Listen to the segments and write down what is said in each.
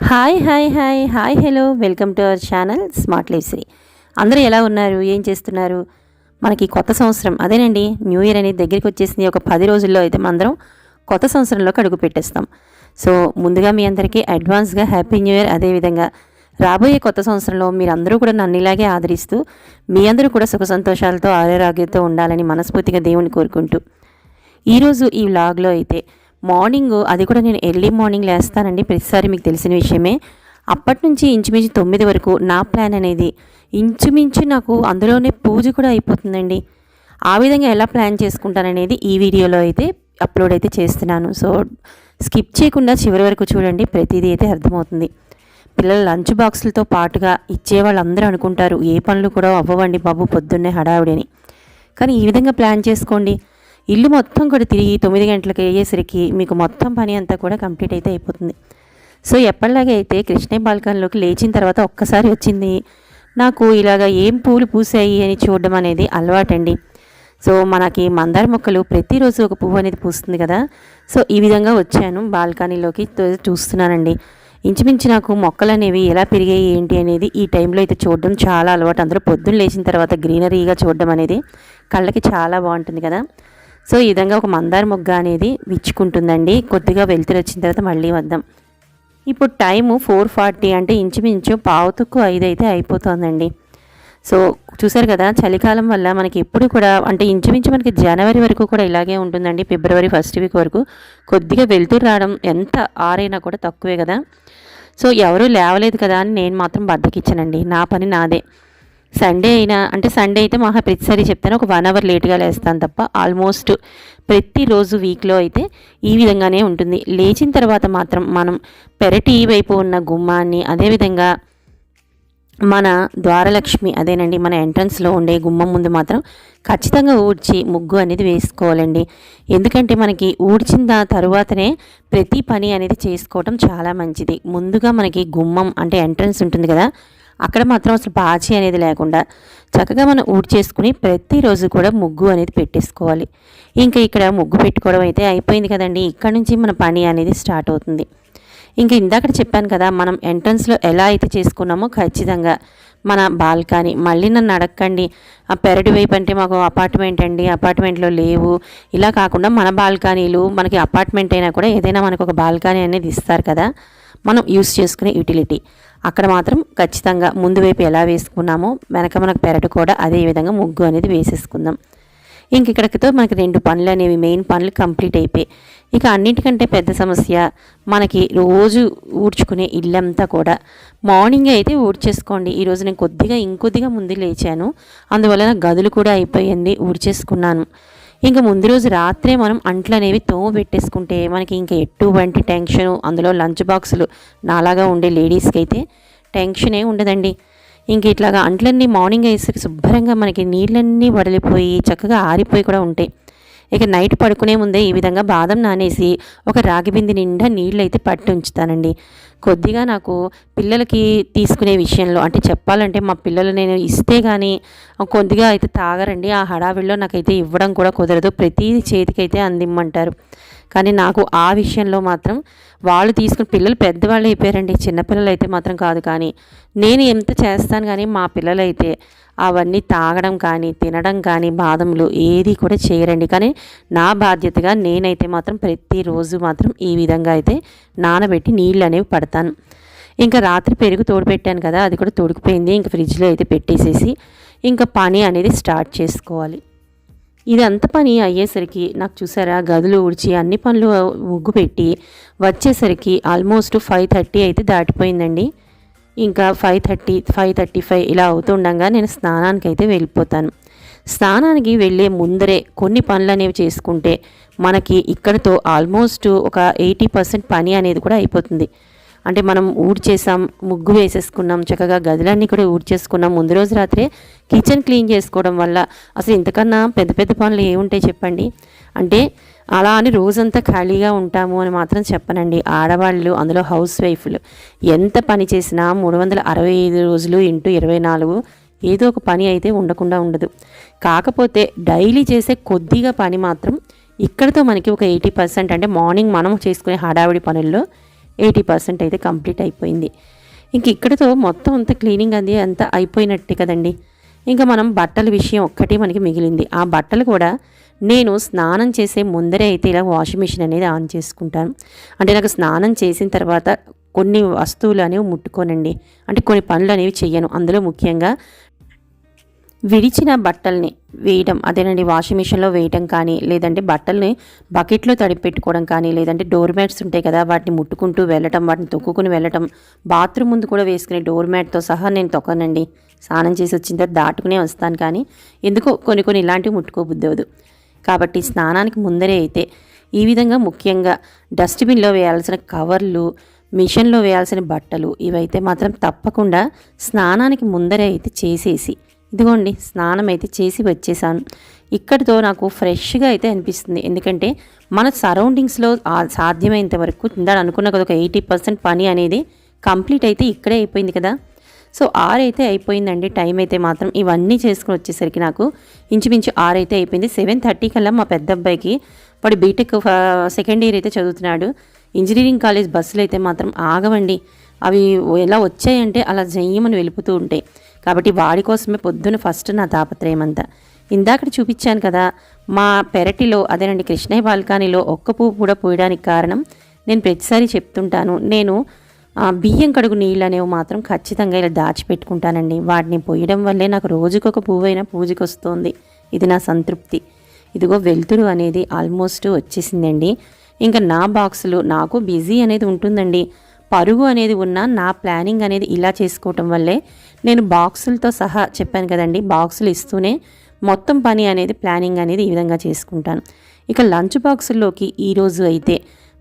Hi hi hi hi hello welcome to our channel smart life Sri అందరూ ఎలా ఉన్నారు? ఏం చేస్తున్నారు? మనకి కొత్త సంవత్సరం అదేనండి న్యూ ఇయర్ అనేది దగ్గరికి వచ్చేసింది. ఒక పది రోజుల్లో అయితే మనందరం కొత్త సంవత్సరంలోకి అడుగు పెట్టేస్తాం. సో ముందుగా మీ అందరికీ అడ్వాన్స్గా హ్యాపీ న్యూ ఇయర్. అదేవిధంగా రాబోయే కొత్త సంవత్సరంలో మీరందరూ కూడా నన్ను ఇలాగే ఆదరిస్తూ మీ అందరూ కూడా సుఖ సంతోషాలతో ఆరోగ్యంతో ఉండాలని మనస్ఫూర్తిగా దేవుని కోరుకుంటూ ఈరోజు ఈ వ్లాగ్లో అయితే మార్నింగ్ అది కూడా నేను ఎర్లీ మార్నింగ్ లేస్తానండి ప్రతిసారి మీకు తెలిసిన విషయమే. అప్పటి నుంచి ఇంచుమించు తొమ్మిది వరకు నా ప్లాన్ అనేది ఇంచుమించు నాకు అందులోనే పూజ కూడా అయిపోతుందండి. ఆ విధంగా ఎలా ప్లాన్ చేసుకుంటాననేది ఈ వీడియోలో అయితే అప్లోడ్ అయితే చేస్తున్నాను. సో స్కిప్ చేయకుండా చివరి వరకు చూడండి ప్రతిదీ అయితే అర్థమవుతుంది. పిల్లల లంచ్ బాక్సులతో పాటుగా ఇచ్చే వాళ్ళందరూ అనుకుంటారు ఏ పనులు కూడా అవ్వవండి బాబు పొద్దున్నే హడావిడని కానీ ఈ విధంగా ప్లాన్ చేసుకోండి. ఇల్లు మొత్తం కూడా తిరిగి తొమ్మిది గంటలకు అయ్యేసరికి మీకు మొత్తం పని అంతా కూడా కంప్లీట్ అయితే అయిపోతుంది. సో ఎప్పటిలాగే అయితే కృష్ణ బాల్కన్లోకి లేచిన తర్వాత ఒక్కసారి వచ్చింది నాకు ఇలాగ ఏం పూలు పూసాయి అని చూడడం అనేది అలవాటండి. సో మనకి మందార మొక్కలు ప్రతిరోజు ఒక పువ్వు అనేది పూస్తుంది కదా. సో ఈ విధంగా వచ్చాను బాల్కనీలోకి చూస్తున్నానండి. ఇంచుమించు నాకు మొక్కలు అనేవి ఎలా పెరిగాయి ఏంటి అనేది ఈ టైంలో అయితే చూడడం చాలా అలవాటు. అందరూ పొద్దున్న లేచిన తర్వాత గ్రీనరీగా చూడడం అనేది కళ్ళకి చాలా బాగుంటుంది కదా. సో ఈ విధంగా ఒక మందార మొగ్గ అనేది విచ్చుకుంటుందండి. కొద్దిగా వెళ్తురు వచ్చిన తర్వాత మళ్ళీ వద్దాం. ఇప్పుడు టైము ఫోర్ ఫార్టీ అంటే ఇంచుమించు పావుతుక్కు ఐదు అయితే అయిపోతుందండి. సో చూసారు కదా చలికాలం వల్ల మనకి ఎప్పుడు కూడా అంటే ఇంచుమించు మనకి జనవరి వరకు కూడా ఇలాగే ఉంటుందండి ఫిబ్రవరి ఫస్ట్ వీక్ వరకు. కొద్దిగా వెళ్తురు రావడం ఎంత ఆరైనా కూడా తక్కువే కదా. సో ఎవరూ లేవలేదు కదా అని నేను మాత్రం బద్దకిచ్చానండి. నా పని నాదే. సండే అయినా అంటే సండే అయితే మహా ప్రతిసారి చెప్తాను ఒక వన్ అవర్ లేట్గా లేస్తాను తప్ప ఆల్మోస్ట్ ప్రతిరోజు వీక్లో అయితే ఈ విధంగానే ఉంటుంది. లేచిన తర్వాత మాత్రం మనం పెరటి వైపు ఉన్న గుమ్మాన్ని అదేవిధంగా మన ద్వారలక్ష్మి అదేనండి మన ఎంట్రన్స్లో ఉండే గుమ్మం ముందు మాత్రం ఖచ్చితంగా ఊడ్చి ముగ్గు అనేది వేసుకోవాలండి. ఎందుకంటే మనకి ఊడ్చిన తరువాతనే ప్రతి పని అనేది చేసుకోవడం చాలా మంచిది. ముందుగా మనకి గుమ్మం అంటే ఎంట్రన్స్ ఉంటుంది కదా అక్కడ మాత్రం అసలు పాచి అనేది లేకుండా చక్కగా మనం ఊడ్చేసుకుని ప్రతిరోజు కూడా ముగ్గు అనేది పెట్టేసుకోవాలి. ఇంకా ఇక్కడ ముగ్గు పెట్టుకోవడం అయితే అయిపోయింది కదండి. ఇక్కడ నుంచి మన పని అనేది స్టార్ట్ అవుతుంది. ఇంకా ఇందాక చెప్పాను కదా మనం ఎంట్రన్స్లో ఎలా అయితే చేసుకున్నామో ఖచ్చితంగా మన బాల్కనీ మళ్ళీ నన్ను అడగండి ఆ పెరటి వైపు అంటే మాకు అపార్ట్మెంట్ అండి. అపార్ట్మెంట్లో లేవు. ఇలా కాకుండా మన బాల్కనీలు మనకి అపార్ట్మెంట్ అయినా కూడా ఏదైనా మనకు ఒక బాల్కనీ అనేది ఇస్తారు కదా. మనం యూస్ చేసుకునే యూటిలిటీ అక్కడ మాత్రం ఖచ్చితంగా ముందు వైపు ఎలా వేసుకున్నామో వెనక మనకు పెరటి కూడా అదే విధంగా ముగ్గు అనేది వేసేసుకుందాం. ఇంక ఇక్కడితో మనకి రెండు పనులు అనేవి మెయిన్ పనులు కంప్లీట్ అయిపోయి ఇక అన్నిటికంటే పెద్ద సమస్య మనకి రోజు ఊడ్చుకునే ఇల్లంతా కూడా. మార్నింగ్ అయితే ఊడ్చేసుకోండి. ఈరోజు నేను కొద్దిగా ఇంకొద్దిగా ముందు లేచాను. అందువలన గదులు కూడా అయిపోయింది ఊడ్చేసుకున్నాను. ఇంకా ముందు రోజు రాత్రే మనం అంట్లు అనేవి తోమ పెట్టేసుకుంటే మనకి ఇంకా ఎటువంటి టెన్షన్ అందులో లంచ్ బాక్సులు నాలాగా ఉండే లేడీస్కి అయితే టెన్షనే ఉండదండి. ఇంక ఇట్లాగా అంట్లన్నీ మార్నింగ్ వేసరికి శుభ్రంగా మనకి నీళ్ళన్నీ వడలిపోయి చక్కగా ఆరిపోయి కూడా ఉంటాయి. ఇక నైట్ పడుకునే ముందే ఈ విధంగా బాదం నానేసి ఒక రాగి బింది నిండా నీళ్ళు అయితే పట్టి ఉంచుతానండి కొద్దిగా నాకు పిల్లలకి తీసుకునే విషయంలో అంటే చెప్పాలంటే మా పిల్లలు నేను ఇస్తే కానీ కొద్దిగా అయితే తాగరండి. ఆ హడావిడిలో నాకైతే ఇవ్వడం కూడా కుదరదు. ప్రతి చేతికైతే అందిమ్మంటారు. కానీ నాకు ఆ విషయంలో మాత్రం వాళ్ళు తీసుకుని పిల్లలు పెద్దవాళ్ళు అయిపోయారండి. చిన్నపిల్లలు అయితే మాత్రం కాదు కానీ నేను ఎంత చేస్తాను కానీ మా పిల్లలైతే అవన్నీ తాగడం కానీ తినడం కానీ బాదములు ఏది కూడా చేయరండి. కానీ నా బాధ్యతగా నేనైతే మాత్రం ప్రతిరోజు మాత్రం ఈ విధంగా అయితే నానబెట్టి నీళ్ళు అనేవి పడతాను. ఇంకా రాత్రి పెరుగు తోడుపెట్టాను కదా అది కూడా తొడికిపోయింది. ఇంకా ఫ్రిడ్జ్లో అయితే పెట్టేసేసి ఇంకా పని అనేది స్టార్ట్ చేసుకోవాలి. ఇదంత పని అయ్యేసరికి నాకు చూసారా గదులు ఊడ్చి అన్ని పనులు ముగ్గు పెట్టి వచ్చేసరికి ఆల్మోస్ట్ ఫైవ్ థర్టీ అయితే దాటిపోయిందండి. ఇంకా five thirty five thirty five ఇలా అవుతుండగా నేను స్నానానికి అయితే వెళ్ళిపోతాను. స్నానానికి వెళ్ళే ముందరే కొన్ని పనులు అనేవి చేసుకుంటే మనకి ఇక్కడతో ఆల్మోస్ట్ ఒక ఎయిటీ పర్సెంట్ పని అనేది కూడా అయిపోతుంది. అంటే మనం ఊడ్చేసాం ముగ్గు వేసేసుకున్నాం చక్కగా గదులన్నీ కూడా ఊడ్చేసుకున్నాం. ముందు రోజు రాత్రే కిచెన్ క్లీన్ చేసుకోవడం వల్ల అసలు ఇంతకన్నా పెద్ద పెద్ద పనులు ఏముంటాయి చెప్పండి? అంటే అలా అని రోజంతా ఖాళీగా ఉంటాము అని మాత్రం చెప్పనండి. ఆడవాళ్ళు అందులో హౌస్ వైఫ్లు ఎంత పని చేసినా మూడు వందల అరవై ఐదు రోజులు ఇంటూ ఇరవై నాలుగు ఏదో ఒక పని అయితే ఉండకుండా ఉండదు. కాకపోతే డైలీ చేసే కొద్దిగా పని మాత్రం ఇక్కడతో మనకి ఒక ఎయిటీ పర్సెంట్ అంటే మార్నింగ్ మనం చేసుకునే హడావిడి పనుల్లో ఎయిటీ పర్సెంట్ అయితే కంప్లీట్ అయిపోయింది. ఇంక ఇక్కడతో మొత్తం అంత క్లీనింగ్ అది అంతా అయిపోయినట్టే కదండి. ఇంకా మనం బట్టల విషయం ఒక్కటి మనకి మిగిలింది. ఆ బట్టలు కూడా నేను స్నానం చేసే ముందరే అయితే ఇలా వాషింగ్ మిషన్ అనేది ఆన్ చేసుకుంటాను. అంటే నాకు స్నానం చేసిన తర్వాత కొన్ని వస్తువులు అనేవి ముట్టుకోనండి. అంటే కొన్ని పనులు అనేవి చేయను అందులో ముఖ్యంగా విడిచిన బట్టల్ని వేయటం అదేనండి వాషింగ్ మిషన్లో వేయటం కానీ లేదంటే బట్టల్ని బకెట్లో తడిపి పెట్టుకోవడం కానీ లేదంటే డోర్ మ్యాట్స్ ఉంటాయి కదా వాటిని ముట్టుకుంటూ వెళ్ళటం వాటిని తొక్కుకుని వెళ్ళటం బాత్రూమ్ ముందు కూడా వేసుకునే డోర్ మ్యాట్తో సహా నేను తొక్కనండి. స్నానం చేసి వచ్చిన తర్వాత దాటుకునే వస్తాను కానీ ఎందుకో కొన్ని కొన్ని ఇలాంటివి ముట్టుకోబుద్దవదు కాబట్టి స్నానానికి ముందరే అయితే ఈ విధంగా ముఖ్యంగా డస్ట్బిన్లో వేయాల్సిన కవర్లు మిషన్లో వేయాల్సిన బట్టలు ఇవైతే మాత్రం తప్పకుండా స్నానానికి ముందరే అయితే చేసేసి ఇదిగోండి స్నానం అయితే చేసి వచ్చేసాను. ఇక్కడితో నాకు ఫ్రెష్గా అయితే అనిపిస్తుంది. ఎందుకంటే మన సరౌండింగ్స్లో సాధ్యమైనంత వరకు ఇందాక అనుకున్న కదా ఒక ఎయిటీ పర్సెంట్ పని అనేది కంప్లీట్ అయితే ఇక్కడే అయిపోయింది కదా. సో ఆరైతే అయితే అయిపోయిందండి. టైం అయితే మాత్రం ఇవన్నీ చేసుకుని వచ్చేసరికి నాకు ఇంచుమించు ఆరైతే అయిపోయింది. సెవెన్ థర్టీ కల్లా మా పెద్ద అబ్బాయికి వాడు బీటెక్ సెకండ్ ఇయర్ అయితే చదువుతున్నాడు. ఇంజనీరింగ్ కాలేజ్ బస్సులు అయితే మాత్రం ఆగవండి. అవి ఎలా వచ్చాయంటే అలా జయ్యమని వెళ్ళిపోతూ ఉంటాయి కాబట్టి వాడి కోసమే పొద్దున ఫస్ట్ నా తాపత్రయం అంతా. ఇందాకటి చూపించాను కదా మా పెరటిలో అదేనండి కృష్ణయ్య బాల్కనీలో ఒక్క పువ్వు కూడా పోయడానికి కారణం నేను ప్రతిసారి చెప్తుంటాను. నేను బియ్యం కడుగు నీళ్ళు అనేవి మాత్రం ఖచ్చితంగా ఇలా దాచిపెట్టుకుంటానండి. వాటిని పోయడం వల్లే నాకు రోజుకొక పువ్వైనా పూజకి వస్తుంది ఇది నా సంతృప్తి. ఇదిగో వెలుతురు అనేది ఆల్మోస్ట్ వచ్చేసిందండి. ఇంకా నా బాక్సులు నాకు బిజీ అనేది ఉంటుందండి. పరుగు అనేది ఉన్న నా ప్లానింగ్ అనేది ఇలా చేసుకోవటం వల్లే నేను బాక్సులతో సహా చెప్పాను కదండి బాక్సులు ఇస్తూనే మొత్తం పని అనేది ప్లానింగ్ అనేది ఈ విధంగా చేసుకుంటాను. ఇక లంచ్ బాక్సుల్లోకి ఈరోజు అయితే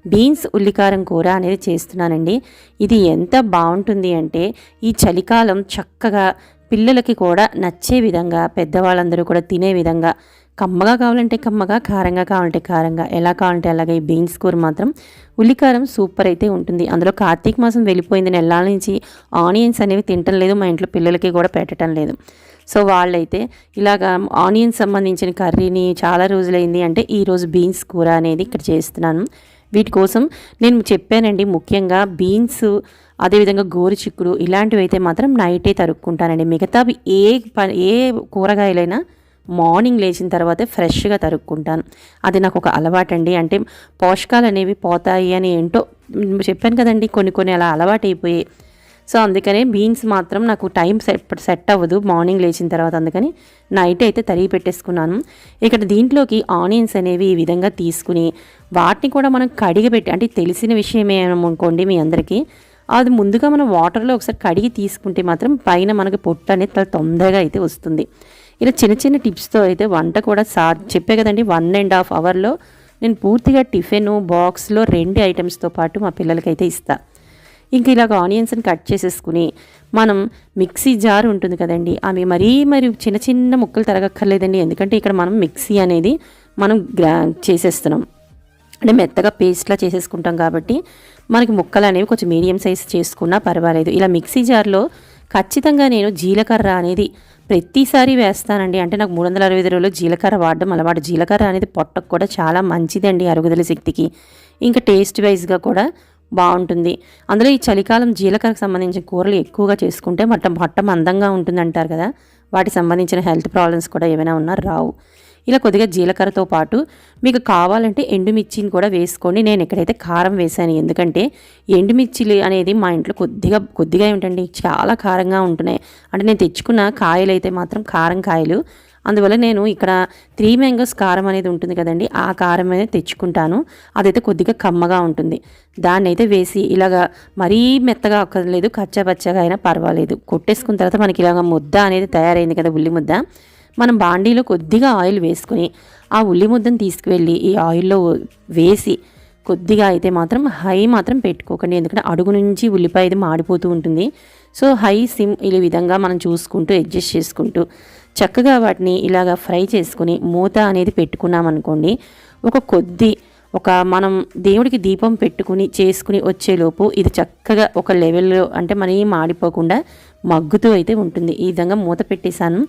బీన్స్ ఉల్లికారం కూర అనేది చేస్తున్నానండి. ఇది ఎంత బాగుంటుంది అంటే ఈ చలికాలం చక్కగా పిల్లలకి కూడా నచ్చే విధంగా పెద్దవాళ్ళందరూ కూడా తినే విధంగా కమ్మగా కావాలంటే కమ్మగా కారంగా కావాలంటే కారంగా. ఎలా కావాలంటే అలాగే ఈ బీన్స్ కూర మాత్రం ఉల్లికారం సూపర్ అయితే ఉంటుంది. అందులో కార్తీక మాసం వెళ్ళిపోయింది. నెలల నుంచి ఆనియన్స్ అనేవి తినటం లేదు. మా ఇంట్లో పిల్లలకి కూడా పెట్టడం లేదు. సో వాళ్ళైతే ఇలాగ ఆనియన్స్ సంబంధించిన కర్రీని చాలా రోజులైంది అంటే ఈరోజు బీన్స్ కూర అనేది ఇక్కడ చేస్తున్నాను. వీటి కోసం నేను చెప్పానండి ముఖ్యంగా బీన్స్ అదేవిధంగా గోరు చిక్కుడు ఇలాంటివి అయితే మాత్రం నైటే తరుక్కుంటానండి. మిగతావి ఏ ఏ కూరగాయలైనా మార్నింగ్ లేచిన తర్వాతే ఫ్రెష్గా తరుక్కుంటాను. అది నాకు ఒక అలవాటండి. అంటే పోషకాలు అనేవి పోతాయి అని ఏంటో చెప్పాను కదండి. కొన్ని కొన్ని అలా అలవాటు అయిపోయాయి సో అందుకనే బీన్స్ మాత్రం నాకు టైం సెట్ సెట్ అవ్వదు మార్నింగ్ లేచిన తర్వాత. అందుకని నైట్ అయితే తరిగి పెట్టేసుకున్నాను. ఇక్కడ దీంట్లోకి ఆనియన్స్ అనేవి ఈ విధంగా తీసుకుని వాటిని కూడా మనం కడిగి పెట్టి అంటే తెలిసిన విషయమే అనుకోండి మీ అందరికీ. అది ముందుగా మనం వాటర్లో ఒకసారి కడిగి తీసుకుంటే మాత్రం పైన మనకి పొట్టు అనేది తొందరగా అయితే వస్తుంది. ఇలా చిన్న చిన్న టిప్స్తో అయితే వంట కూడా సా చెప్పే కదండి వన్ అండ్ హాఫ్ అవర్లో నేను పూర్తిగా టిఫిన్ బాక్స్లో రెండు ఐటమ్స్తో పాటు మా పిల్లలకైతే ఇస్తా. ఇంక ఇలాగ ఆనియన్స్ని కట్ చేసేసుకుని మనం మిక్సీ జార్ ఉంటుంది కదండి అవి మరీ మరి చిన్న చిన్న ముక్కలు తరగక్కర్లేదండి ఎందుకంటే ఇక్కడ మనం మిక్సీ అనేది మనం గ్రా చేసేస్తున్నాం. అంటే మెత్తగా పేస్ట్లా చేసేసుకుంటాం కాబట్టి మనకి ముక్కలు అనేవి కొంచెం మీడియం సైజ్ చేసుకున్నా పర్వాలేదు. ఇలా మిక్సీ జార్లో ఖచ్చితంగా నేను జీలకర్ర అనేది ప్రతిసారి వేస్తానండి. అంటే నాకు మూడు వందల అరవై రోజులు జీలకర్ర వాడడం అలవాటు. జీలకర్ర అనేది పొట్టకు కూడా చాలా మంచిదండి అరుగుదల శక్తికి. ఇంకా టేస్ట్ వైజ్గా కూడా బాగుంటుంది. అందులో ఈ చలికాలం జీలకర్రకు సంబంధించిన కూరలు ఎక్కువగా చేసుకుంటే మట్ట మొట్టం అందంగా ఉంటుంది అంటారు కదా. వాటికి సంబంధించిన హెల్త్ ప్రాబ్లమ్స్ కూడా ఏమైనా ఉన్నా రావు. ఇలా కొద్దిగా జీలకర్రతో పాటు మీకు కావాలంటే ఎండుమిర్చిని కూడా వేసుకోండి. నేను ఎక్కడైతే కారం వేశాను ఎందుకంటే ఎండుమిర్చిలు అనేది మా ఇంట్లో కొద్దిగా కొద్దిగా ఏమిటండి చాలా కారంగా ఉంటున్నాయి. అంటే నేను తెచ్చుకున్న కాయలు అయితే మాత్రం కారం కాయలు. అందువల్ల నేను ఇక్కడ త్రీ మ్యాంగోస్ కారం అనేది ఉంటుంది కదండి ఆ కారం అనేది తెచ్చుకుంటాను. అదైతే కొద్దిగా కమ్మగా ఉంటుంది. దాన్ని అయితే వేసి ఇలాగా మరీ మెత్తగా అక్కర్లేదు కచ్చా అయినా పర్వాలేదు. కొట్టేసుకున్న తర్వాత మనకి ఇలాగ ముద్ద అనేది తయారైంది కదా ఉల్లి ముద్ద. మనం బాండీలో కొద్దిగా ఆయిల్ వేసుకుని ఆ ఉల్లి ముద్దను తీసుకువెళ్ళి ఈ ఆయిల్లో వేసి కొద్దిగా అయితే మాత్రం హై మాత్రం పెట్టుకోకండి. ఎందుకంటే అడుగు నుంచి ఉల్లిపాయ ఇది మాడిపోతూ ఉంటుంది. సో హై సిమ్ ఈ విధంగా మనం చూసుకుంటూ అడ్జస్ట్ చేసుకుంటూ చక్కగా వాటిని ఇలాగ ఫ్రై చేసుకుని మూత అనేది పెట్టుకున్నామనుకోండి ఒక కొద్ది ఒక మనం దేవుడికి దీపం పెట్టుకుని చేసుకుని వచ్చేలోపు ఇది చక్కగా ఒక లెవెల్లో అంటే మనీ మాడిపోకుండా మగ్గుతూ అయితే ఉంటుంది. ఈ విధంగా మూత పెట్టేశాను.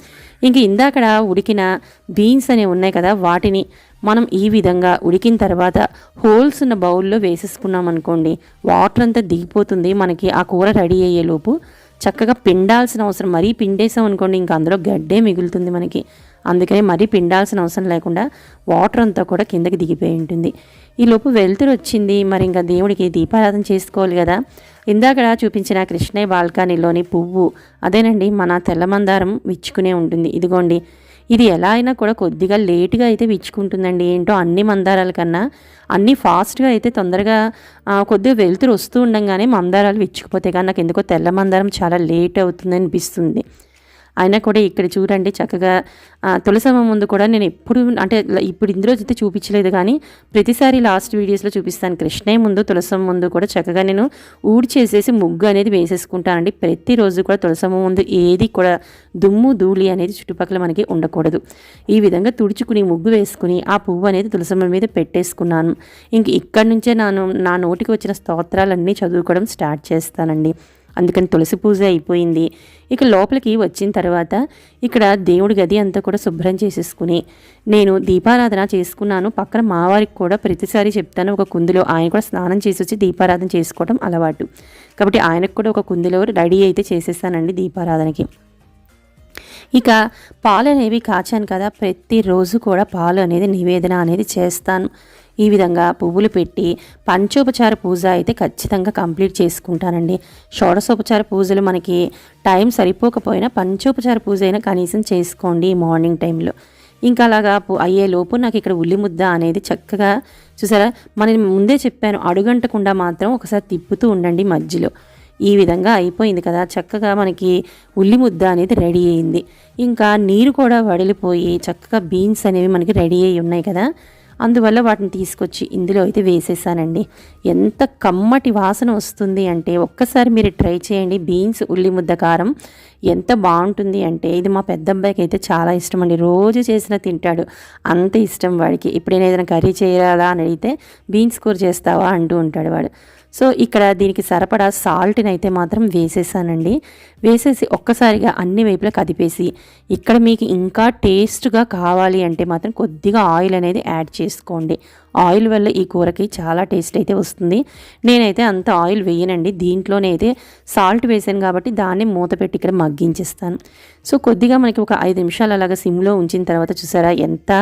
ఇంక ఇందాకడ ఉడికిన బీన్స్ అనేవి ఉన్నాయి కదా వాటిని మనం ఈ విధంగా ఉడికిన తర్వాత హోల్స్ ఉన్న బౌల్లో వేసేసుకున్నాం అనుకోండి వాటర్ అంతా దిగిపోతుంది. మనకి ఆ కూర రెడీ అయ్యేలోపు చక్కగా పిండాల్సిన అవసరం. మరీ పిండేసాం అనుకోండి ఇంకా అందులో గడ్డే మిగులుతుంది మనకి. అందుకని మరీ పిండాల్సిన అవసరం లేకుండా వాటర్ అంతా కూడా కిందకి దిగిపోయి ఉంటుంది. ఈ లోపు వెలుతురు వచ్చింది. మరి ఇంకా దేవుడికి దీపారాధన చేసుకోవాలి కదా. ఇందాక చూపించిన కృష్ణయ్య బాల్కనీలోని పువ్వు. అదేనండి మన తెల్లమందారం విచ్చుకునే ఉంటుంది. ఇదిగోండి. ఇది ఎలా అయినా కూడా కొద్దిగా లేట్గా అయితే విచ్చుకుంటుందండి. ఏంటో అన్ని మందారాల కన్నా అన్నీ ఫాస్ట్గా అయితే తొందరగా కొద్దిగా వెళ్తురు వస్తూ ఉండగానే మందారాలు విచ్చుకుపోతే కానీ నాకు ఎందుకో తెల్ల మందారం చాలా లేట్ అవుతుంది అనిపిస్తుంది అయినా కూడా ఇక్కడ చూడండి చక్కగా తులసమ్మ ముందు కూడా నేను ఎప్పుడు అంటే ఇప్పుడు ఇందులో అయితే చూపించలేదు కానీ ప్రతిసారి లాస్ట్ వీడియోస్లో చూపిస్తాను. కృష్ణయ్య ముందు తులసమ్మ ముందు కూడా చక్కగా నేను ఊడి చేసేసి ముగ్గు అనేది వేసేసుకుంటానండి. ప్రతిరోజు కూడా తులసమ్మ ముందు ఏది కూడా దుమ్ము ధూళి అనేది చుట్టుపక్కల మనకి ఉండకూడదు. ఈ విధంగా తుడుచుకుని ముగ్గు వేసుకుని ఆ పువ్వు అనేది తులసమ్మ మీద పెట్టేసుకున్నాను. ఇంక ఇక్కడి నుంచే నేను నా నోటికి వచ్చిన స్తోత్రాలన్నీ చదువుకోవడం స్టార్ట్ చేస్తానండి. అందుకని తులసి పూజ అయిపోయింది. ఇక లోపలికి వచ్చిన తర్వాత ఇక్కడ దేవుడి గది అంతా కూడా శుభ్రం చేసేసుకుని నేను దీపారాధన చేసుకున్నాను. పక్కన మావారికి కూడా ప్రతిసారి చెప్తాను ఒక కుందిలో ఆయన కూడా స్నానం చేసి వచ్చి దీపారాధన చేసుకోవడం అలవాటు. కాబట్టి ఆయనకు కూడా ఒక కుందిలో రెడీ అయితే చేసేసానండి దీపారాధనకి. ఇక పాలు అనేవి కాచాను కదా ప్రతిరోజు కూడా పాలు అనేది నివేదన అనేది చేస్తాను. ఈ విధంగా పువ్వులు పెట్టి పంచోపచార పూజ అయితే ఖచ్చితంగా కంప్లీట్ చేసుకుంటానండి. షోడశోపచార పూజలు మనకి టైం సరిపోకపోయినా పంచోపచార పూజ అయినా కనీసం చేసుకోండి మార్నింగ్ టైంలో. ఇంకా అలాగా అయ్యే లోపు నాకు ఇక్కడ ఉల్లి ముద్ద అనేది చక్కగా చూసారా? మనం ముందే చెప్పాను అడుగంటకుండా మాత్రం ఒకసారి తిప్పుతూ ఉండండి మధ్యలో. ఈ విధంగా అయిపోయింది కదా చక్కగా మనకి ఉల్లి ముద్ద అనేది రెడీ అయింది. ఇంకా నీరు కూడా వడిలిపోయి చక్కగా బీన్స్ అనేవి మనకి రెడీ అయి ఉన్నాయి కదా. అందువల్ల వాటిని తీసుకొచ్చి ఇందులో అయితే వేసేసానండి. ఎంత కమ్మటి వాసన వస్తుంది అంటే ఒక్కసారి మీరు ట్రై చేయండి. బీన్స్ ఉల్లి ముద్ద కారం ఎంత బాగుంటుంది అంటే ఇది మా పెద్ద అబ్బాయికి అయితే చాలా ఇష్టం అండి. రోజు చేసిన తింటాడు. అంత ఇష్టం వాడికి. ఎప్పుడైనా ఏదైనా కర్రీ చేయాలా అని అడిగితే బీన్స్ కూర చేస్తావా అంటూ ఉంటాడు వాడు. సో ఇక్కడ దీనికి సరిపడా సాల్ట్ని అయితే మాత్రం వేసేసానండి. వేసేసి ఒక్కసారిగా అన్ని వైపులా కదిపేసి ఇక్కడ మీకు ఇంకా టేస్ట్గా కావాలి అంటే మాత్రం కొద్దిగా ఆయిల్ అనేది యాడ్ చేసుకోండి. ఆయిల్ వల్ల ఈ కూరకి చాలా టేస్ట్ అయితే వస్తుంది. నేనైతే అంత ఆయిల్ వేయనండి. దీంట్లోనే అయితే సాల్ట్ వేసాను కాబట్టి దాన్ని మూత పెట్టి ఇక్కడ మగ్గించేస్తాను. సో కొద్దిగా మనకి ఒక ఐదు నిమిషాలు అలాగా సిమ్లో ఉంచిన తర్వాత చూసారా ఎంత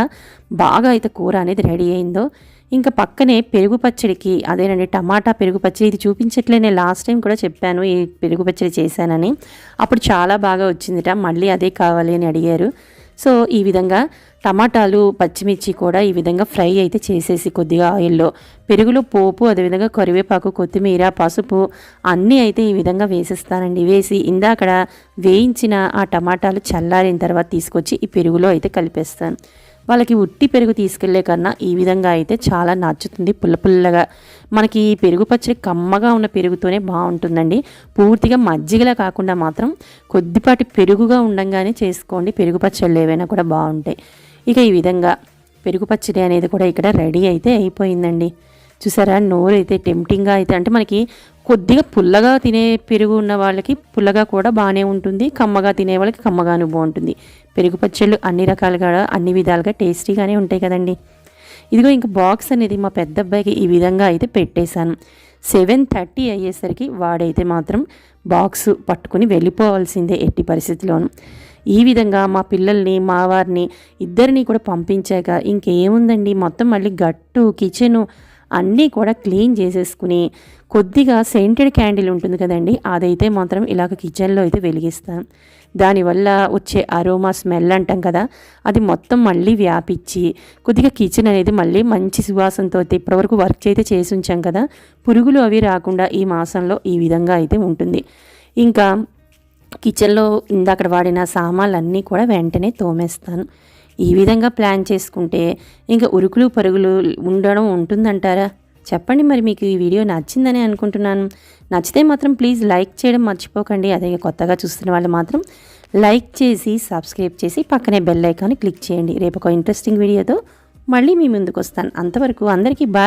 బాగా అయితే కూర అనేది రెడీ అయిందో. ఇంకా పక్కనే పెరుగు పచ్చడికి అదేనండి టమాటా పెరుగు పచ్చడి ఇది చూపించట్లే నేను లాస్ట్ టైం కూడా చెప్పాను ఈ పెరుగు పచ్చడి చేశానని. అప్పుడు చాలా బాగా వచ్చిందిట మళ్ళీ అదే కావాలి అని అడిగారు. సో ఈ విధంగా టమాటాలు పచ్చిమిర్చి కూడా ఈ విధంగా ఫ్రై అయితే చేసేసి కొద్దిగా ఆయిల్లో. పెరుగులో పోపు అదేవిధంగా కరివేపాకు కొత్తిమీర పసుపు అన్నీ అయితే ఈ విధంగా వేసేస్తానండి. వేసి ఇందాకడ వేయించిన ఆ టమాటాలు చల్లారిన తర్వాత తీసుకొచ్చి ఈ పెరుగులో అయితే కలిపేస్తాను. వాళ్ళకి ఉట్టి పెరుగు తీసుకెళ్ళే కన్నా ఈ విధంగా అయితే చాలా నచ్చుతుంది. పుల్ల పుల్లగా మనకి ఈ పెరుగు పచ్చడి కమ్మగా ఉన్న పెరుగుతోనే బాగుంటుందండి. పూర్తిగా మజ్జిగలా కాకుండా మాత్రం కొద్దిపాటి పెరుగుగా ఉండంగానే చేసుకోండి. పెరుగు పచ్చళ్ళు ఏవైనా కూడా బాగుంటాయి. ఇక ఈ విధంగా పెరుగు పచ్చడి అనేది కూడా ఇక్కడ రెడీ అయితే అయిపోయిందండి. చూసారా? నోరు అయితే టెంప్టింగ్గా అయితే అంటే మనకి కొద్దిగా పుల్లగా తినే పెరుగు ఉన్న వాళ్ళకి పుల్లగా కూడా బాగానే ఉంటుంది. కమ్మగా తినే వాళ్ళకి కమ్మగాను బాగుంటుంది. పెరుగు పచ్చళ్ళు అన్ని రకాలుగా అన్ని విధాలుగా టేస్టీగానే ఉంటాయి కదండి. ఇదిగో ఇంక బాక్స్ అనేది మా పెద్ద అబ్బాయికి ఈ విధంగా అయితే పెట్టేశాను. సెవెన్ థర్టీ అయ్యేసరికి వాడైతే మాత్రం బాక్స్ పట్టుకుని వెళ్ళిపోవాల్సిందే ఎట్టి పరిస్థితిలోను. ఈ విధంగా మా పిల్లల్ని మా వారిని ఇద్దరిని కూడా పంపించాక ఇంకేముందండి? మొత్తం మళ్ళీ గట్టు కిచెను అన్నీ కూడా క్లీన్ చేసేసుకుని కొద్దిగా సెయింటెడ్ క్యాండిల్ ఉంటుంది కదండి అదైతే మాత్రం ఇలాగ కిచెన్లో అయితే వెలిగిస్తాను దానివల్ల వచ్చే అరోమా స్మెల్ అంటాం కదా అది మొత్తం మళ్ళీ వ్యాపించి కొద్దిగా కిచెన్ అనేది మళ్ళీ మంచి సువాసనతో అయితే ఇప్పటివరకు వర్క్ అయితే చేసి ఉంచాం కదా పురుగులు అవి రాకుండా ఈ మాసంలో ఈ విధంగా అయితే ఉంటుంది. ఇంకా కిచెన్లో ఇందాక వాడిన సామాన్లన్నీ కూడా వెంటనే తోమేస్తాను. ఈ విధంగా ప్లాన్ చేసుకుంటే ఇంకా ఉరుకులు పరుగులు ఉండడం ఉంటుందంటారా? చెప్పండి మరి మీకు ఈ వీడియో నచ్చిందని అనుకుంటున్నాను. నచ్చితే మాత్రం ప్లీజ్ లైక్ చేయడం మర్చిపోకండి. అదే కొత్తగా చూస్తున్న వాళ్ళు మాత్రం లైక్ చేసి సబ్స్క్రైబ్ చేసి పక్కనే బెల్ ఐకాన్ని క్లిక్ చేయండి. రేపు ఒక ఇంట్రెస్టింగ్ వీడియోతో మళ్ళీ మీ ముందుకు వస్తాను. అంతవరకు అందరికీ బాయ్.